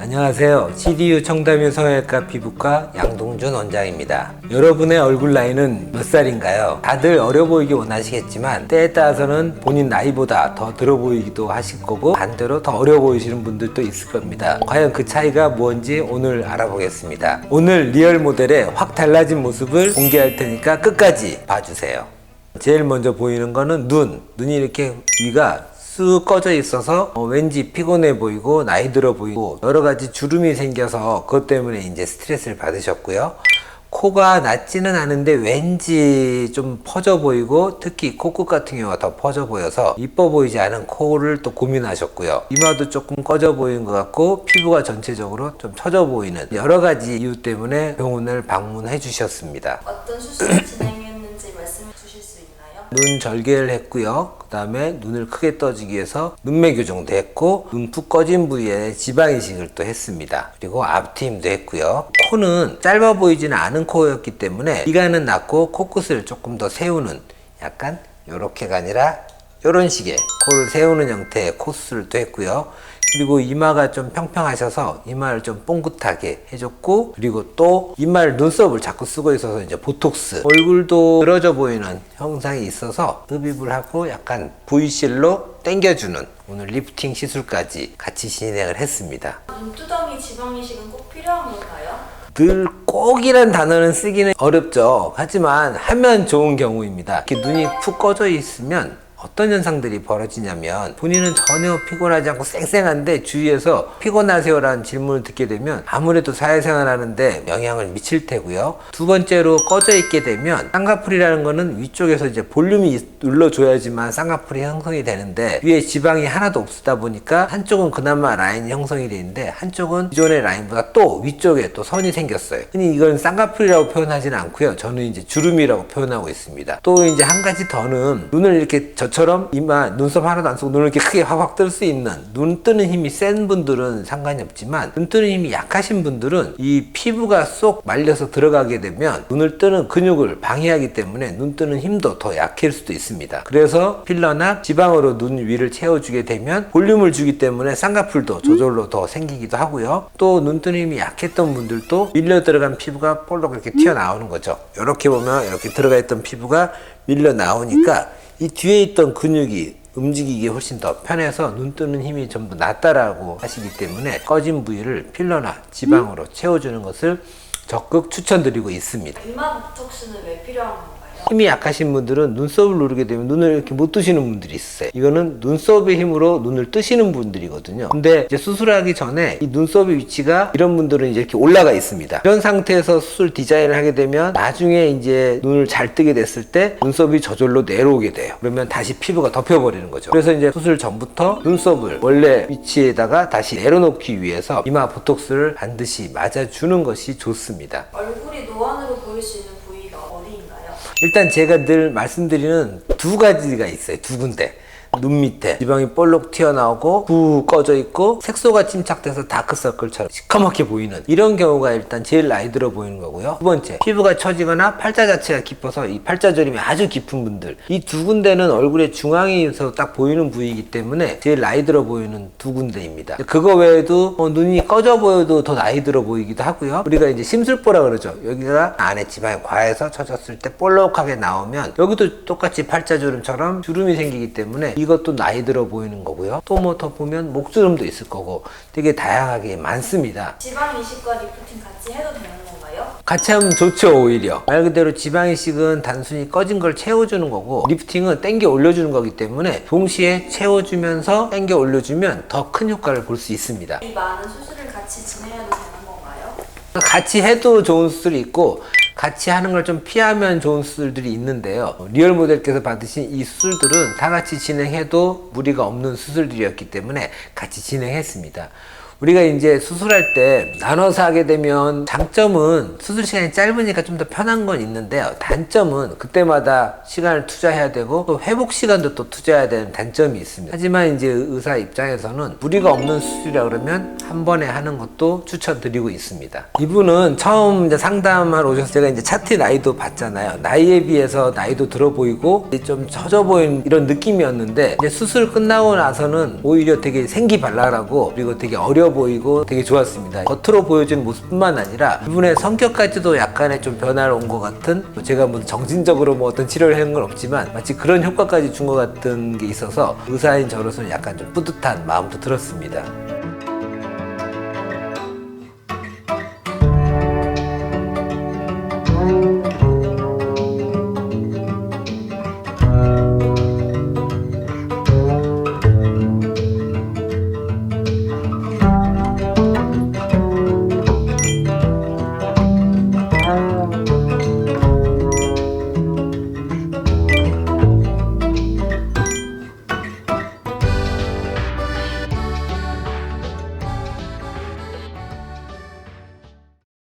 안녕하세요. CDU 청담유 성형외과 피부과 양동준 원장입니다. 여러분의 얼굴 나이는 몇 살인가요? 다들 어려 보이기 원하시겠지만 때에 따라서는 본인 나이보다 더 들어 보이기도 하실 거고 반대로 더 어려 보이시는 분들도 있을 겁니다. 과연 그 차이가 뭔지 오늘 알아보겠습니다. 오늘 리얼 모델의 확 달라진 모습을 공개할 테니까 끝까지 봐주세요. 제일 먼저 보이는 거는 눈. 눈이 이렇게 위가 쑥 꺼져 있어서 어, 왠지 피곤해 보이고 나이 들어 보이고 여러 가지 주름이 생겨서 그것 때문에 이제 스트레스를 받으셨고요. 코가 낮지는 않은데 왠지 좀 퍼져 보이고 특히 코끝 같은 경우가 더 퍼져 보여서 이뻐 보이지 않은 코를 또 고민하셨고요. 이마도 조금 꺼져 보이는 것 같고 피부가 전체적으로 좀 처져 보이는 여러 가지 이유 때문에 병원을 방문해 주셨습니다. 어떤 수술을 진행 눈 절개를 했고요. 그 다음에 눈을 크게 떠주기 위해서 눈매 교정도 했고 눈 푹 꺼진 부위에 지방 이식을 또 했습니다. 그리고 앞트임도 했고요. 코는 짧아 보이지는 않은 코였기 때문에 미간은 낮고 코끝을 조금 더 세우는 약간 요렇게가 아니라 요런 식의 코를 세우는 형태의 코수술도 했고요. 그리고 이마가 좀 평평하셔서 이마를 좀 뽕긋하게 해줬고 그리고 또 이마를 눈썹을 자꾸 쓰고 있어서 이제 보톡스 얼굴도 늘어져 보이는 형상이 있어서 흡입을 하고 약간 V실로 당겨주는 오늘 리프팅 시술까지 같이 진행을 했습니다. 눈두덩이 지방 이식은 꼭 필요한 건가요? 늘 꼭이란 단어는 쓰기는 어렵죠. 하지만 하면 좋은 경우입니다. 이렇게 눈이 푹 꺼져 있으면 어떤 현상들이 벌어지냐면 본인은 전혀 피곤하지 않고 쌩쌩한데 주위에서 피곤하세요라는 질문을 듣게 되면 아무래도 사회생활 하는데 영향을 미칠 테고요. 두 번째로 꺼져 있게 되면 쌍꺼풀이라는 거는 위쪽에서 이제 볼륨이 눌러줘야지만 쌍꺼풀이 형성이 되는데 위에 지방이 하나도 없다 보니까 한쪽은 그나마 라인이 형성이 되는데 한쪽은 기존의 라인보다 또 위쪽에 또 선이 생겼어요. 흔히 이건 쌍꺼풀이라고 표현하지는 않고요. 저는 이제 주름이라고 표현하고 있습니다. 또 이제 한 가지 더는 눈을 이렇게 저 처럼 이마 눈썹 하나도 안 쓰고 눈을 이렇게 크게 확확 뜰 수 있는 눈 뜨는 힘이 센 분들은 상관이 없지만 눈 뜨는 힘이 약하신 분들은 이 피부가 쏙 말려서 들어가게 되면 눈을 뜨는 근육을 방해하기 때문에 눈 뜨는 힘도 더 약해질 수도 있습니다. 그래서 필러나 지방으로 눈 위를 채워주게 되면 볼륨을 주기 때문에 쌍꺼풀도 저절로 더 생기기도 하고요. 또 눈 뜨는 힘이 약했던 분들도 밀려 들어간 피부가 볼록 이렇게 튀어나오는 거죠. 이렇게 보면 이렇게 들어가 있던 피부가 밀려 나오니까 이 뒤에 있던 근육이 움직이기 훨씬 더 편해서 눈 뜨는 힘이 좀더 낫다라고 하시기 때문에 꺼진 부위를 필러나 지방으로 채워주는 것을 적극 추천드리고 있습니다. 이마 보톡스는 왜 필요한 건가요? 힘이 약하신 분들은 눈썹을 누르게 되면 눈을 이렇게 못 뜨시는 분들이 있어요. 이거는 눈썹의 힘으로 눈을 뜨시는 분들이거든요. 근데 이제 수술하기 전에 이 눈썹의 위치가 이런 분들은 이제 이렇게 올라가 있습니다. 이런 상태에서 수술 디자인을 하게 되면 나중에 이제 눈을 잘 뜨게 됐을 때 눈썹이 저절로 내려오게 돼요. 그러면 다시 피부가 덮여버리는 거죠. 그래서 이제 수술 전부터 눈썹을 원래 위치에다가 다시 내려놓기 위해서 이마 보톡스를 반드시 맞아주는 것이 좋습니다. 얼굴이 노안으로 보일 수 있는? 일단 제가 늘 말씀드리는 두 가지가 있어요. 두 군데. 눈 밑에. 지방이 볼록 튀어나오고 부 꺼져 있고 색소가 침착돼서 다크서클처럼 시커멓게 보이는 이런 경우가 일단 제일 나이 들어 보이는 거고요. 두 번째 피부가 처지거나 팔자 자체가 깊어서 이 팔자 저림이 아주 깊은 분들. 이 두 군데는 얼굴의 중앙에서 딱 보이는 부위이기 때문에 제일 나이 들어 보이는 두 군데입니다. 그거 외에도 어, 눈이 꺼져 보여도 더 나이 들어 보이기도 하고요. 우리가 이제 심술보라 그러죠. 여기가 안에 지방이 과해서 처졌을 때 볼록하게 나오면 여기도 똑같이 팔자 주름처럼 주름이 생기기 때문에 이 것도 나이 들어 보이는 거고요. 또 뭐 더 보면 목주름도 있을 거고 되게 다양하게 많습니다. 지방 이식과 리프팅 같이 해도 되는 건가요? 같이 하면 좋죠 오히려 말 그대로 지방 이식은 단순히 꺼진 걸 채워주는 거고 리프팅은 땡겨 올려주는 거기 때문에 동시에 채워주면서 땡겨 올려주면 더 큰 효과를 볼 수 있습니다 이 많은 수술을 같이 진행해도 되는 건가요? 같이 해도 좋은 수술이 있고 같이 하는 걸 좀 피하면 좋은 수술들이 있는데요. 리얼 모델께서 받으신 이 수술들은 다 같이 진행해도 무리가 없는 수술들이었기 때문에 같이 진행했습니다. 우리가 이제 수술할 때 나눠서 하게 되면 장점은 수술 시간이 짧으니까 좀 더 편한 건 있는데요. 단점은 그때마다 시간을 투자해야 되고 또 회복 시간도 또 투자해야 되는 단점이 있습니다. 하지만 이제 의사 입장에서는 무리가 없는 수술이라 그러면 한 번에 하는 것도 추천드리고 있습니다. 이분은 처음 이제 상담하러 오셔서 제가 이제 차트 나이도 봤잖아요. 나이에 비해서 나이도 들어 보이고 좀 처져 보이는 이런 느낌이었는데 이제 수술 끝나고 나서는 오히려 되게 생기발랄하고 그리고 되게 어려 어려 보이고 되게 좋았습니다. 겉으로 보여준 모습뿐만 아니라 이분의 성격까지도 약간의 좀 변화를 온 것 같은 뭐 제가 뭐 정신적으로 뭐 어떤 치료를 한 건 없지만 마치 그런 효과까지 준 것 같은 게 있어서 의사인 저로서는 약간 좀 뿌듯한 마음도 들었습니다.